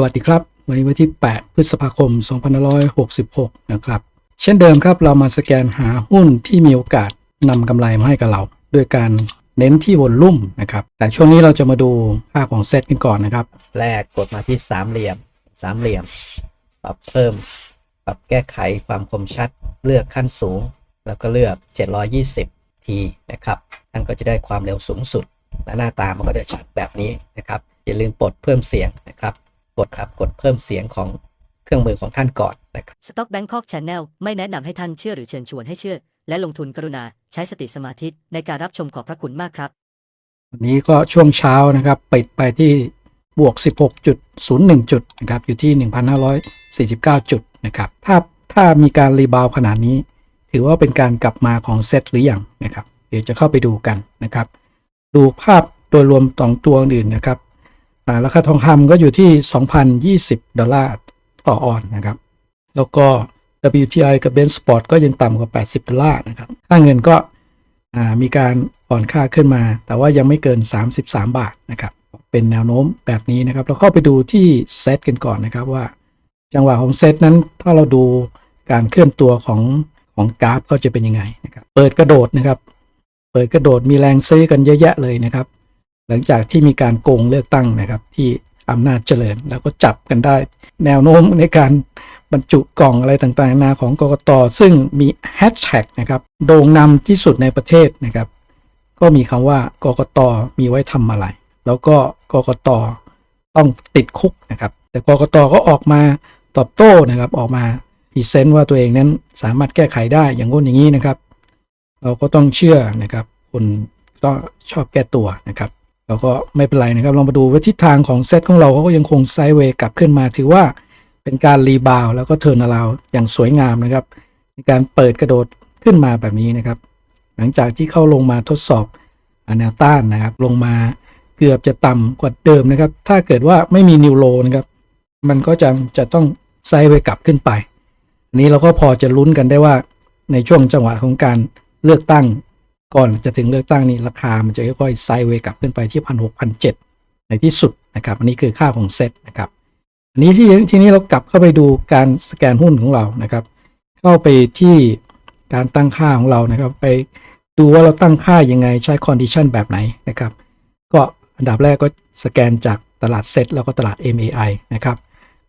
สวัสดีครับ วันนี้วันที่ 8 พฤษภาคม 2566 นะครับ เช่นเดิมครับ เรามาสแกนหาหุ้นที่มีโอกาสนำกำไรมาให้กับเรา ด้วยการเน้นที่วอลลุ่มนะครับ แต่ช่วงนี้เราจะมาดูค่าของเซตกันก่อนนะครับ แรกกดมาที่สามเหลี่ยม สามเหลี่ยม ปรับเพิ่ม ปรับแก้ไขความคมชัด เลือกขั้นสูง แล้วก็เลือก 720 ทีนะครับท่านก็จะได้ความเร็วสูงสุด และหน้าตามันก็จะชัดแบบนี้นะครับ อย่าลืมปลดเพิ่มเสียงนะครับ กดครับกดเพิ่มเสียงของเครื่องมือของท่านก่อนนะครับ Stock Bangkok Channel ไม่แนะนำให้ท่านเชื่อหรือเชิญชวนให้เชื่อ และลงทุนกรุณาใช้สติสมาธิในการรับชมขอบพระคุณมากครับวันนี้ก็ช่วงเช้านะครับปิดไปที่บวก 16.01 จุดนะครับอยู่ที่ 1,549 จุดนะครับถ้าถ้ามีการรีบาวด์ขนาดนี้ ถือว่าเป็นการกลับมาของเซตหรือยังนะครับ เดี๋ยวจะเข้าไปดูกันนะครับ ดูภาพโดยรวมตองตัวอื่นนะครับอ่า ราคาทองคำก็อยู่ที่ 2,020 ดอลลาร์ต่อออนนะครับ แล้วก็ WTI กับ Brent Spot ก็ยังต่ำกว่า 80 ดอลลาร์นะครับ ค่าเงินก็มีการอ่อนค่าขึ้นมา แต่ว่ายังไม่เกิน 33 บาทนะครับ เป็นแนวโน้มแบบนี้นะครับ เราเข้าไปดูที่เซตกันก่อนนะครับว่า จังหวะของเซตนั้นถ้าเราดูการเคลื่อนตัวของของกราฟก็จะเป็นยังไงนะครับ เปิดกระโดดนะครับ เปิดกระโดดมีแรงซื้อกันเยอะแยะเลยนะครับ หลังจากที่มีการโกงเลือกตั้งนะครับที่อำนาจเจริญ แล้วก็จับกันได้ แนวโน้มในการบรรจุกล่องอะไรต่างๆ นานาของกกตซึ่งมีแฮชแท็กนะครับโด่งนำที่สุดในประเทศนะครับ ก็มีคำว่ากกตมีไว้ทำอะไร แล้วก็กกตต้องติดคุกนะครับ แต่กกตก็ออกมาตอบโต้นะครับออกมาพรีเซนต์ว่าตัวเองนั้นสามารถแก้ไขได้อย่างงู้นอย่างนี้นะครับ เราก็ต้องเชื่อนะครับคนก็ชอบแก้ตัวนะครับ เราก็ไม่เป็นไรนะครับ ลองมาดูว่าทิศทางของเซตของเราก็ยังคงไซด์เวย์กลับขึ้นมา ถือว่าเป็นการรีบาวแล้วก็เทิร์นอราวอย่างสวยงามนะครับในการเปิดกระโดดขึ้นมาแบบนี้นะครับ หลังจากที่เข้าลงมาทดสอบแนวต้านนะครับ ลงมาเกือบจะต่ำกว่าเดิมนะครับ ถ้าเกิดว่าไม่มีนิวโลนะครับ มันก็จะจะต้องไซด์เวย์กลับขึ้นไปอันนี้เราก็พอจะลุ้นกันได้ว่าในช่วงจังหวะของการเลือกตั้ง ก่อนจะถึงเลือกตั้งนี่ราคามันจะค่อยๆไซด์เวกลับขึ้นไปที่พันหกพันเจ็ดในที่สุดนะครับ อันนี้คือค่าของเซ็ตนะครับอันนี้ที่ทีนี้เรากลับเข้าไปดูการสแกนหุ้นของเรานะครับ เข้าไปที่การตั้งค่าของเรานะครับ ไปดูว่าเราตั้งค่ายังไงใช้คอนดิชันแบบไหนนะครับ ก็อันดับแรกก็สแกนจากตลาดเซ็ตแล้วก็ตลาด MAI นะครับ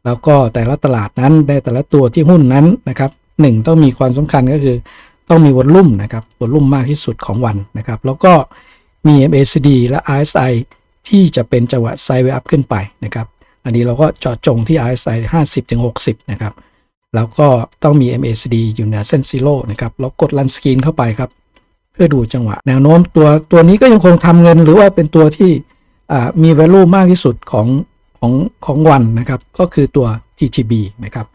แล้วก็แต่ละตลาดนั้นในแต่ละตัวที่หุ้นนั้นนะครับหนึ่งต้องมีความสำคัญก็คือ ต้องมีวอลลุ่มนะครับวอลลุ่มมากที่สุดของวันนะครับ แล้วก็มี MACD และ RSI ที่จะเป็นจังหวะไซด์เวอัพขึ้นไปนะครับ อันนี้เราก็เจาะจงที่ RSI 50ถึง60 นะครับ แล้วก็ต้องมี MACD อยู่เหนือเส้นซีโร่นะครับแล้วกดลันสกรีนเข้าไปครับ เพื่อดูจังหวะ แนวโน้มตัวตัวนี้ก็ยังคงทำเงินหรือว่าเป็นตัวที่มี value มากที่สุดของของของวันนะครับ ก็คือตัว TGB นะครับ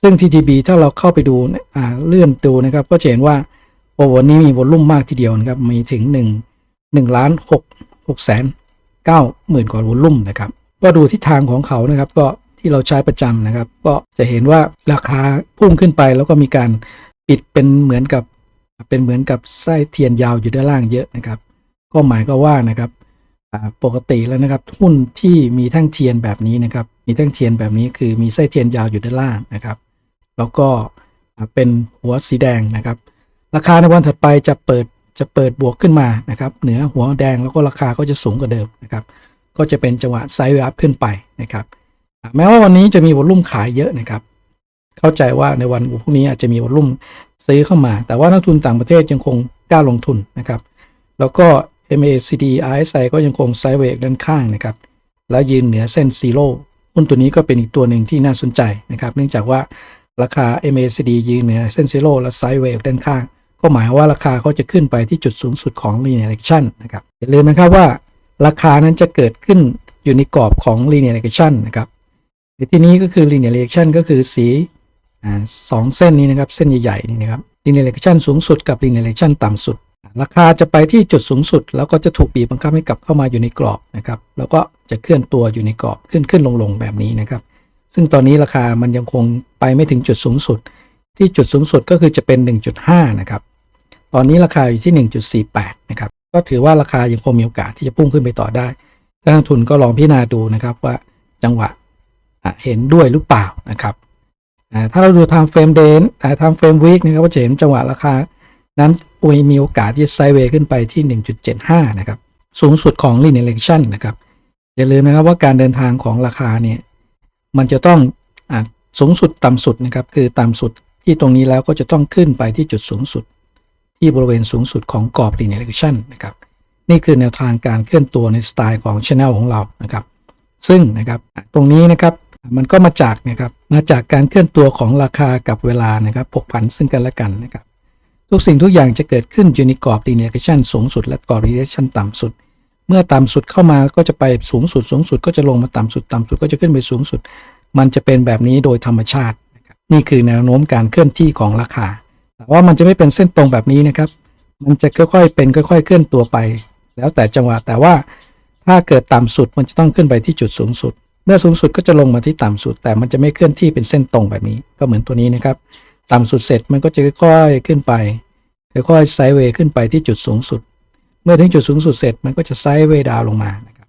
ซึ่ง TGB ถ้าเราเข้าไปดูอ่าเลื่อนดูนะครับ ก็จะเห็นว่าโอ้วันนี้มีวอลลุ่มมากทีเดียวนะครับ มีถึง 1 1ล้าน6 6แสน9หมื่นกว่าวอลลุ่มนะครับ ก็ดูทิศทางของเขานะครับ ก็ที่เราใช้ประจำนะครับ ก็จะเห็นว่าราคาพุ่งขึ้นไปแล้วก็มีการปิดเป็นเหมือนกับเป็นเหมือนกับไส้เทียนยาวอยู่ด้านล่างเยอะนะครับ ก็หมายก็ว่านะครับปกติแล้วนะครับหุ้นที่มีแท่งเทียนแบบนี้นะครับ มีแท่งเทียนแบบนี้คือมีไส้เทียนยาวอยู่ด้านล่างนะครับ แล้วก็เป็นหัวสีแดงนะครับ ราคาในวันถัดไปจะเปิดจะเปิดบวกขึ้นมานะครับ เหนือหัวแดงแล้วก็ราคาก็จะสูงกว่าเดิมนะครับ ก็จะเป็นจังหวะไซด์เวย์อัพขึ้นไปนะครับ แม้ว่าวันนี้จะมีวอลุ่มขายเยอะนะครับ เข้าใจว่าในวันพรุ่งนี้อาจจะมีวอลุ่มซื้อเข้ามา แต่ว่านักทุนต่างประเทศยังคงกล้าลงทุนนะครับ แล้วก็ MACD RSI ก็ยังคงไซด์เวย์ด้านข้างนะครับ แล้วยืนเหนือเส้นซีโร่หุ้นตัวนี้ก็เป็นอีกตัวหนึ่งที่น่าสนใจนะครับ เนื่องจากว่า ราคา MACD ยืนเหนือเส้นซีโร่และไซด์เวย์ด้านข้าง ก็หมายว่าราคาเขาจะขึ้นไปที่จุดสูงสุดของ linear regression นะครับอย่าลืมนะครับว่า ราคานั้นจะเกิดขึ้นอยู่ในกรอบของ linear regression นะครับในที่นี้ก็คือ linear regression ก็คือสีอ่าสองเส้นนี้นะครับ เส้นใหญ่ๆนี่นะครับ linear regression สูงสุดกับ linear regression ต่ำสุด ราคาจะไปที่จุดสูงสุด แล้วก็จะถูกบีบบังคับให้กลับเข้ามาอยู่ในกรอบนะครับแล้วก็จะเคลื่อนตัวอยู่ในกรอบขึ้นขึ้นลงลงแบบนี้นะครับ ซึ่งตอนนี้ราคามันยังคงไปไม่ถึงจุดสูงสุด ที่จุดสูงสุดก็คือจะเป็น 1.5 นะครับ ตอนนี้ราคาอยู่ที่ 1.48 นะครับ ก็ถือว่าราคายังคงมีโอกาสที่จะพุ่งขึ้นไปต่อได้ถ้านักทุนก็ลองพิจารณาดูนะครับว่าจังหวะเห็นด้วยหรือเปล่านะครับ ถ้าเราดู time frame day อ่า time frame week นะครับก็จะเห็นจังหวะราคา นั้นมีโอกาสที่ไซเวย์ขึ้นไปที่ 1.75 นะครับ สูงสุดของ linear regression นะครับ อย่าลืมนะครับว่าการเดินทางของราคาเนี่ย มันจะต้องอสูงสุดต่ำสุดนะครับคือต่ำสุดที่ตรงนี้แล้วก็จะต้องขึ้นไปที่จุดสูงสุด ที่บริเวณสูงสุดของกรอบ linear regression นะครับนี่คือแนวทางการเคลื่อนตัวในสไตล์ของ channel ของเรานะครับ ซึ่งนะครับตรงนี้นะครับมันก็มาจากนะครับมาจากการเคลื่อนตัวของราคากับเวลานะครับผกผันซึ่งกันและกันนะครับทุกสิ่งทุกอย่างจะเกิดขึ้นอยู่ในกรอบ linear regression สูงสุดและกรอบ linear regression ต่ำสุด เมื่อต่ำสุดเข้ามาก็จะไปสูงสุดสูงสุดก็จะลงมาต่ำสุดต่ำสุดก็จะขึ้นไปสูงสุด มันจะเป็นแบบนี้โดยธรรมชาติ นี่คือแนวโน้มการเคลื่อนที่ของราคา แต่ว่ามันจะไม่เป็นเส้นตรงแบบนี้นะครับ มันจะค่อยๆเป็นค่อย ๆ เคลื่อนตัวไป แล้วแต่จังหวะแต่ว่าถ้าเกิดต่ำสุดมันจะต้องขึ้นไปที่จุดสูงสุด เมื่อสูงสุดก็จะลงมาที่ต่ำสุด แต่มันจะไม่เคลื่อนที่เป็นเส้นตรงแบบนี้ ก็เหมือนตัวนี้นะครับ ต่ำสุดเสร็จมันก็จะค่อยๆขึ้นไปค่อยๆไซด์เวย์ขึ้นไปที่จุดสูงสุด เมื่อถึงจุดสูงสุดเสร็จมันก็จะไซด์เวดาวลงมานะครับ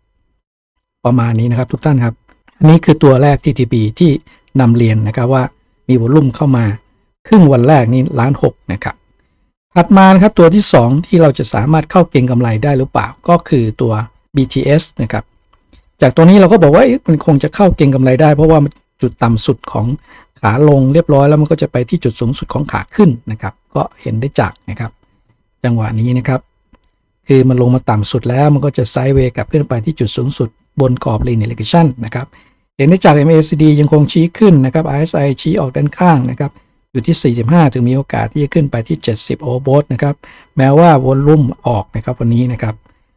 ประมาณนี้นะครับทุกท่านครับ อันนี้คือตัวแรก TTB ที่นำเรียนนะครับว่ามีวอลุ่มเข้ามา ครึ่งวันแรกนี้ล้านหกนะครับถัดมานะครับตัวที่ 2 ที่เราจะสามารถเข้าเก็งกำไรได้หรือเปล่าก็คือตัว BTS นะครับจากตัวนี้เราก็บอกว่ามันคงจะเข้าเก็งกำไรได้ เพราะว่าจุดต่ำสุดของขาลงเรียบร้อยแล้วมันก็จะไปที่จุดสูงสุดของขาขึ้นนะครับ ก็เห็นได้จากนะครับ จังหวะนี้นะครับ คือมันลงมาต่ำสุดแล้วมันก็จะไซด์เวย์กลับขึ้นไปที่จุดสูงสุดบนกรอบ linear e g r e s s i o n นะครับเห็นได้จาก MACD ยังคงชี้ขึ้นนะครับ RSI ชี้ออกด้านข้างนะครับอยู่ที่ 45 ถึงมีโอกาสที่จะขึ้นไปที่ 70 โอเวอร์นะครับแม้ว่าวอลลุ่มออกนะครับวันนี้นะครับ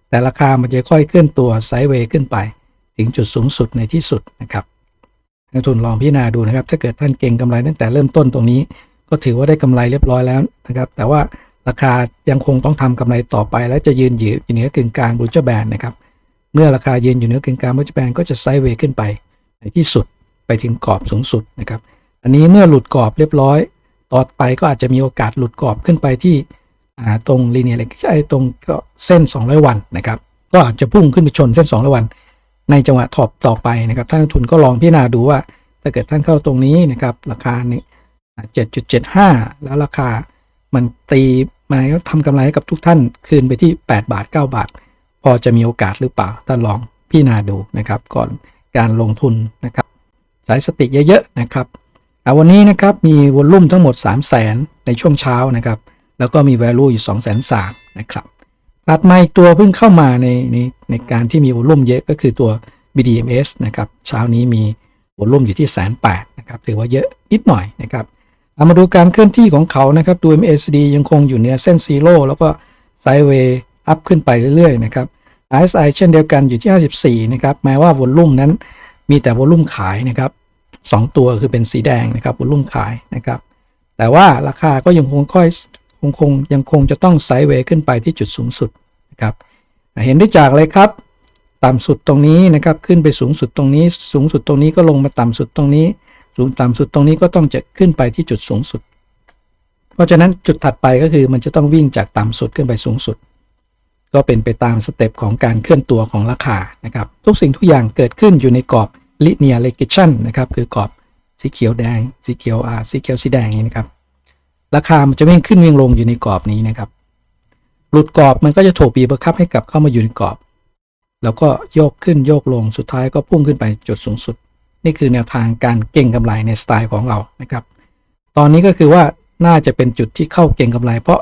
แต่ราคามันจะค่อยเคลื่อนตัวไซด์เวย์ขึ้นไป ถึงจุดสูงสุดในที่สุดนะครับนักทุนลองพิจารณาดูนะครับ ถ้าเกิดท่านเก่งกำไรตั้งแต่เริ่มต้นตรงนี้ ก็ถือว่าได้กำไรเรียบร้อยแล้วนะครับ แต่ว่า ราคายังคงต้องทำกำไรต่อไป และจะยืนอยู่เหนือกึ่งกลางบูจแบนนะครับ เมื่อราคายืนอยู่เหนือกึ่งกลางบูจแบนก็จะไซด์เวย์ขึ้นไปในที่สุดไปถึงกรอบสูงสุดนะครับ อันนี้เมื่อหลุดกรอบเรียบร้อย ต่อไปก็อาจจะมีโอกาสหลุดกรอบขึ้นไปที่ตรงลีเนียเล็กใช่ตรงก็เส้น 200 วันนะครับ ก็อาจจะพุ่งขึ้นไปชนเส้น 200 วัน ในจังหวะถอบต่อไปนะครับ ท่านนักทุนก็ลองพิจารณาดูว่า ถ้าเกิดท่านเข้าตรงนี้นะครับ ราคานี่7.75 แล้วราคา มันตีมาก็ทำกำไรให้กับทุกท่านคืนไปที่ 8 บาท 9 บาท พอจะมีโอกาสหรือเปล่าท่านลองพิจารณาดูนะครับ ก่อนการลงทุนนะครับใช้สติเยอะๆนะครับเอะวันนี้นะครับมีวอลลุ่มทั้งหมด 3 0 0แสนในช่วงเช้านะครับ แล้วก็มี value อยู่ 2 3 0 0 0นะครับถัดมาอีกตัวเพิ่งเข้ามาในในในการที่มีวอลลุ่มเยอะก็คือตัว BDMs นะครับเช้านี้มีวอลลุ่มอยู่ที่แสนแปดนะครับถือว่าเยอะนิดหน่อยนะครับ เอามาดูการเคลื่อนที่ของเขานะครับดู MACD ยังคงอยู่เหนือเส้นซีโร่แล้วก็ไซด์เวย์อัพขึ้นไปเรื่อยๆนะครับ RSI เช่นเดียวกันอยู่ที่ 54 นะครับ แม้ว่าวอลลุ่มนั้นมีแต่วอลลุ่มขายนะครับสองตัวคือเป็นสีแดงนะครับวอลุ่มขายนะครับ แต่ว่าราคาก็ยังคงค่อยคงคงยังคงจะต้องไซด์เวย์ขึ้นไปที่จุดสูงสุดนะครับ เห็นได้จากเลยครับ ต่ำสุดตรงนี้นะครับ ขึ้นไปสูงสุดตรงนี้ สูงสุดตรงนี้ก็ลงมาต่ำสุดตรงนี้ สูงต่ำสุดตรงนี้ก็ต้องจะขึ้นไปที่จุดสูงสุด เพราะฉะนั้นจุดถัดไปก็คือมันจะต้องวิ่งจากต่ำสุดขึ้นไปสูงสุด ก็เป็นไปตามสเต็ปของการเคลื่อนตัวของราคานะครับ ทุกสิ่งทุกอย่างเกิดขึ้นอยู่ในกรอบ linear regression นะครับ คือกรอบสีเขียวแดง สีเขียวอ่าสีเขียวสีแดงนี้นะครับ ราคามันจะวิ่งขึ้นวิ่งลงอยู่ในกรอบนี้นะครับ หลุดกรอบมันก็จะถูกบีบบังคับให้กลับเข้ามาอยู่ในกรอบ แล้วก็โยกขึ้นโยกลงสุดท้ายก็พุ่งขึ้นไปจุดสูงสุด นี่คือแนวทางการเก่งกำไรในสไตล์ของเรานะครับ ตอนนี้ก็คือว่าน่าจะเป็นจุดที่เข้าเก่งกำไร เพราะ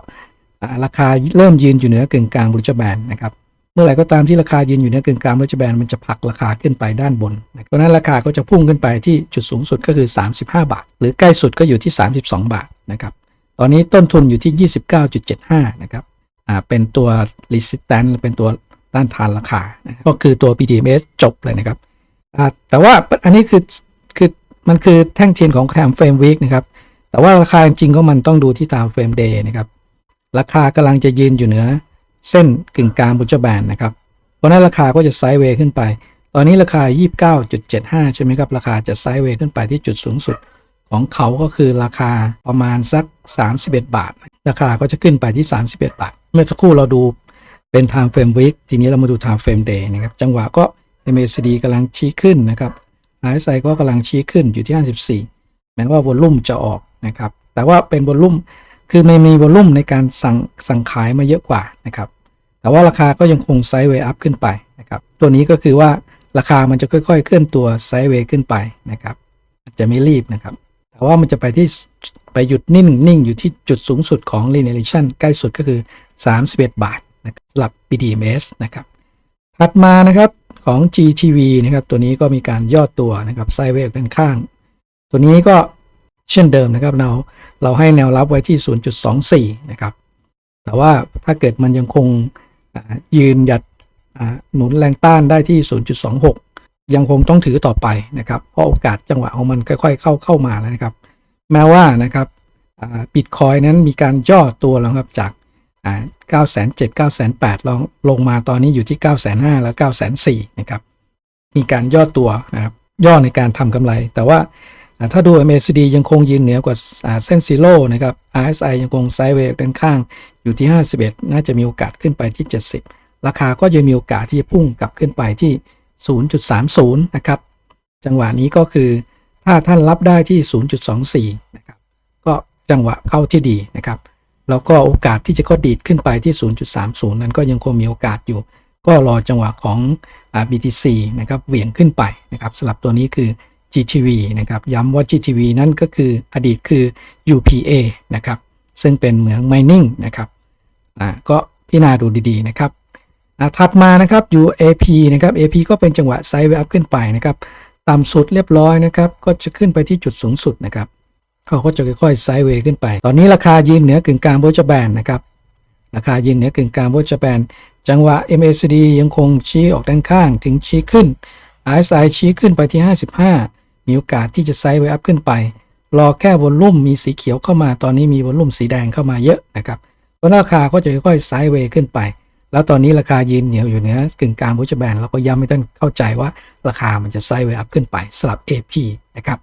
ราคาเริ่มยืนอยู่เหนือกึ่งกลางบริจแบนนะครับเมื่อไหร่ก็ตามที่ราคายืนอยู่เหนือกึ่งกลางบริจแบนมันจะผลักราคาขึ้นไปด้านบนนะเพราะฉะนั้นราคาก็จะพุ่งขึ้นไปที่จุดสูงสุดก็คือ 35 บาท หรือใกล้สุดก็อยู่ที่ 32 บาทนะครับตอนนี้ต้นทุนอยู่ที่ 29.75นะครับอ่าเป็นตัว resistance เป็นตัวต้านทานราคา ก็คือตัว BDMs จบเลยนะครับ แต่ว่าอันนี้คือคือมันคือแท่งเทียนของ time frame week นะครับ แต่ว่าราคาจริงก็มันต้องดูที่ time frame day นะครับ ราคากำลังจะยืนอยู่เหนือเส้นกึ่งกลางบุจแบนนะครับ เพราะฉะนั้นราคาก็จะไซด์เวย์ขึ้นไป ตอนนี้ราคา 29.75 ใช่ไหมครับ ราคาจะไซด์เวย์ขึ้นไปที่จุดสูงสุดของเขาก็คือราคาประมาณสัก 31 บาท ราคาก็จะขึ้นไปที่ 31 บาท เมื่อสักครู่เราดูเป็น time frame week ทีนี้เรามาดู time frame day นะครับ จังหวะก็ MACD กำลังชี้ขึ้นนะครับ RSI ก็กำลังชี้ขึ้นอยู่ที่ 54 แม้ว่าวอลลุ่มจะออกนะครับ แต่ว่าเป็นวอลลุ่ม คือไม่มีวอลลุ่มในการสั่งสั่งขายมาเยอะกว่านะครับ แต่ว่าราคาก็ยังคงไซด์เวย์อัพขึ้นไปนะครับ ตัวนี้ก็คือว่าราคามันจะค่อยๆ เคลื่อนตัวไซด์เวย์ขึ้นไปนะครับ จะไม่รีบนะครับ แต่ว่ามันจะไปที่ไปหยุดนิ่งนิ่งอยู่ที่จุดสูงสุดของ linear regression ใกล้สุดก็คือ 31 บาทนะครับสำหรับ BDMs นะครับ ถัดมานะครับ ของ GTV นะครับ ตัวนี้ก็มีการย่อตัวนะครับไซเวย์ด้านข้าง ตัวนี้ก็เช่นเดิมนะครับ เราเราให้แนวรับไว้ที่ 0.24 นะครับ แต่ว่าถ้าเกิดมันยังคงยืนหยัดหนุนแรงต้านได้ที่ 0.26 ยังคงต้องถือต่อไปนะครับ เพราะโอกาสจังหวะของมันค่อย ๆ เข้าเข้ามาแล้วนะครับ แม้ว่านะครับบิตคอยนั้นมีการย่อตัวแล้วครับจาก อ่า9 7 9 8 0 0ลองลงมาตอนนี้อยู่ที่9 5 0 0 0แล้ว9 4 0 0 0นะครับมีการย่อตัวนะครับย่อในการทำกำไร แต่ว่าถ้าดู MACD ยังคงยืนเหนือกว่าเส้นซีโร่นะครับ RSI ยังคงไซด์เวย์ด้านข้างอยู่ที่ 51 น่าจะมีโอกาสขึ้นไปที่ 70 ราคาก็จะมีโอกาสที่จะพุ่งกลับขึ้นไปที่ 0.30 นะครับ จังหวะนี้ก็คือถ้าท่านรับได้ที่ 0.24 นะครับ ก็จังหวะเข้าที่ดีนะครับ แล้วก็โอกาสที่จะก็ดีดขึ้นไปที่ 0.30 นั้นก็ยังคงมีโอกาสอยู่ ก็รอจังหวะของ BTC นะครับเหวี่ยงขึ้นไปนะครับสลับตัวนี้คือ GTV นะครับย้ำว่า GTV นั่นก็คืออดีตคือ UPA นะครับซึ่งเป็นเหมือง mining นะครับอ่าก็พิจารณาดูดีๆนะครับถัดมานะครับ UAP นะครับ AP ก็เป็นจังหวะไซด์เวอัพขึ้นไปนะครับ ต่ำสุดเรียบร้อยนะครับ ก็จะขึ้นไปที่จุดสูงสุดนะครับ เขาก็จะค่อยๆไซด์เวย์ขึ้นไป ตอนนี้ราคายืนเหนือกึ่งกลางโบจแบนนะครับราคายืนเหนือกึ่งกลางโบจแบนจังหวะ MACD ยังคงชี้ออกด้านข้างถึงชี้ขึ้น RSI ชี้ขึ้นไปที่ 55 มีโอกาสที่จะไซด์เวย์อัพขึ้นไป รอแค่วอลลุ่มมีสีเขียวเข้ามาตอนนี้มีวอลลุ่มสีแดงเข้ามาเยอะนะครับเพราะราคาก็จะค่อยๆไซด์เวย์ขึ้นไป แล้วตอนนี้ราคายืนเหนียวอยู่เหนือกึ่งกลางโบจแบนเราก็ย้ำให้ท่านเข้าใจว่าราคามันจะไซด์เวย์อัพขึ้นไปสลับ AP นะครับ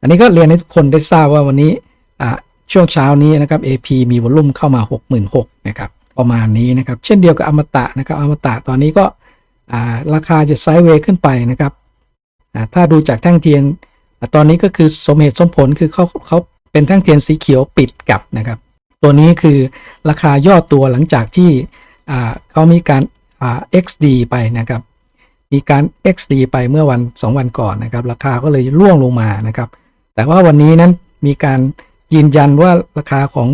อันนี้ก็เรียนให้ทุกคนได้ทราบว่าวันนี้ช่วงเช้านี้นะครับ AP มีวอลุ่มเข้ามา 66,000นะครับประมาณนี้นะครับ เช่นเดียวกับอมตะนะครับอมตะตอนนี้ก็ราคาจะไซด์เวย์ขึ้นไปนะครับถ้าดูจากแท่งเทียนตอนนี้ก็คือสมเหตุสมผลคือเขาเขาเป็นแท่งเทียนสีเขียวปิดกลับนะครับ ตัวนี้คือราคาย่อตัวหลังจากที่เขามีการ XD ไปนะครับ มีการ XD ไปเมื่อวัน 2 วันก่อนนะครับ ราคาก็เลยร่วงลงมานะครับ แต่ว่าวันนี้นั้นมีการยืนยันว่าราคาของ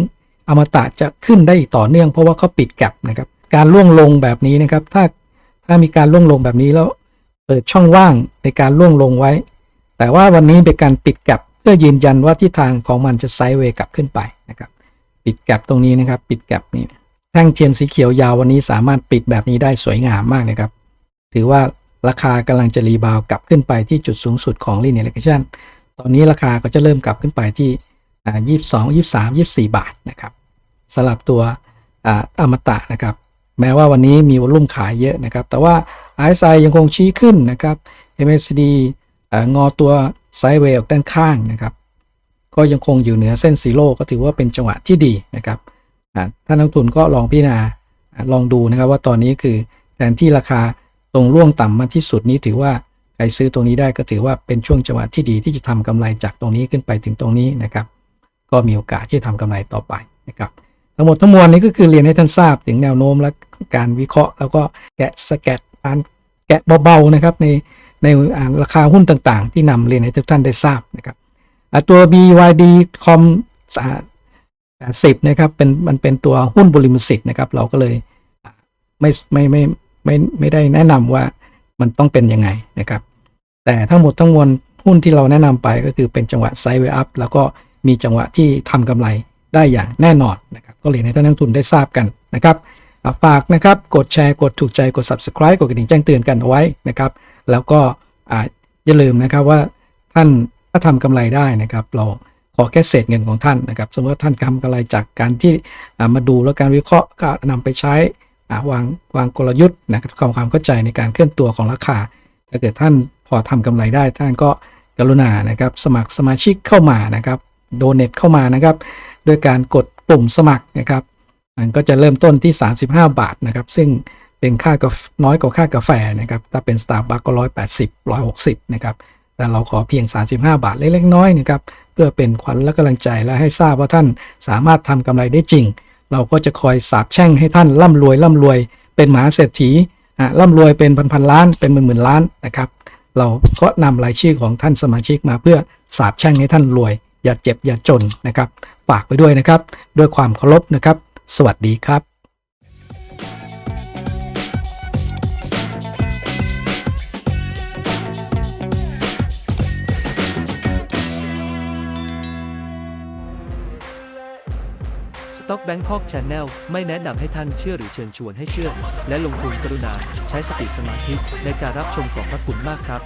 อมตะจะขึ้นได้ต่อเนื่องเพราะว่าเขาปิดแก็บนะครับการร่วงลงแบบนี้นะครับ ถ้าถ้ามีการร่วงลงแบบนี้แล้วเปิดช่องว่างในการร่วงลงไว้ แต่ว่าวันนี้เป็นการปิดแก็บเพื่อยืนยันว่าทิศทางของมันจะไซด์เวย์กลับขึ้นไปนะครับ ปิดแก็บตรงนี้นะครับ ปิดแก็บนี่แท่งเทียนสีเขียวยาววันนี้สามารถปิดแบบนี้ได้สวยงามมากนะครับ ถือว่าราคากำลังจะรีบาวกลับขึ้นไปที่จุดสูงสุดของ linear regression ตอนนี้ราคาก็จะเริ่มกลับขึ้นไปที่อ่า22 23 24บาทนะครับสลับตัวอาอมตะนะครับ แม้ว่าวันนี้มีวอลุ่มขายเยอะนะครับ แต่ว่า RSI ยังคงชี้ขึ้นนะครับ MACD อ่างอตัวไซด์เวย์ออกด้านข้างนะครับ ก็ยังคงอยู่เหนือเส้นซีโร่ก็ถือว่าเป็นจังหวะที่ดีนะครับอ่าท่านนักทุนก็ลองพิจารณาอ่าลองดูนะครับว่าตอนนี้คือแทนที่ราคาตรงร่วงต่ำมาที่สุดนี้ถือว่า ใครซื้อตรงนี้ได้ก็ถือว่าเป็นช่วงจังหวะที่ดีที่จะทำกำไรจากตรงนี้ขึ้นไปถึงตรงนี้นะครับ ก็มีโอกาสที่จะทำกำไรต่อไปนะครับทั้งหมดทั้งมวลนี้ก็คือเรียนให้ท่านทราบถึงแนวโน้มและการวิเคราะห์ แล้วก็แกะสแกตการแกะเบาๆนะครับในในราคาหุ้นต่างๆ ที่นำเรียนให้ทุกท่านได้ทราบนะครับตัว BYD com สิบนะครับเป็นมันเป็นตัวหุ้นบริมสิทธิ์นะครับ เราก็เลยอ่ไม่ไม่ไม่ไม่ไม่ได้แนะนำว่า มันต้องเป็นยังไงนะครับ แต่ทั้งหมดทั้งมวลหุ้นที่เราแนะนำไปก็คือเป็นจังหวะไซด์เวอัพแล้วก็มีจังหวะที่ทำกำไรได้อย่างแน่นอนนะครับก็เรียให้ท่านนักลงทุนได้ทราบกันนะครับฝากนะครับกดแชร์กดถูกใจกด subscribe กดกระดิ่งแจ้งเตือนกันเอาไว้นะครับ แล้วก็อย่าลืมนะครับว่าท่านถ้าทำกำไรได้นะครับ เราขอแค่เศษเงินของท่านนะครับ สมมติว่าท่านทำกำไรจากการที่มาดูแล้วการวิเคราะห์ก็นำไปใช้ วางวางกลยุทธ์นะครับความความเข้าใจในการเคลื่อนตัวของราคา ถ้าเกิดท่านพอทำกำไรได้ ท่านก็กรุณานะครับ สมัครสมาชิกเข้ามานะครับโดเน a เข้ามานะครับด้วยการกดปุ่มสมัครนะครับมันก็จะเริ่มต้นที่ 35 บาทนะครับ ซึ่งเป็นค่ากาน้อยกว่าค่ากาแฟนะครับ ถ้าเป็น Starbucks ก็ 180 160 นะครับ แต่เราขอเพียง 35 บาทเล็กๆน้อยๆนะครับ เพื่อเป็นขวัญและกำลังใจและให้ทราบว่าท่านสามารถทำกำไรได้จริง เราก็จะคอยสาบแช่งให้ท่านร่ำรวยร่ำรวย เป็นมหาเศรษฐีอะร่ำรวยเป็นพันๆล้านเป็นหมื่นๆล้านนะครับเราก็นำรายชื่อของท่านสมาชิกมาเพื่อสาบแช่งให้ท่านรวย อย่าเจ็บอย่าจนนะครับฝากไปด้วยนะครับ ด้วยความเคารพนะครับ สวัสดีครับ สต็อกแบงคอกช n แนลไม่แนะนำให้ท่านเชื่อหรือเชิญชวนให้เชื่อ และลงทุนกรุณา ใช้สติสมาธิในการรับชมขอบพระคุณมากครับ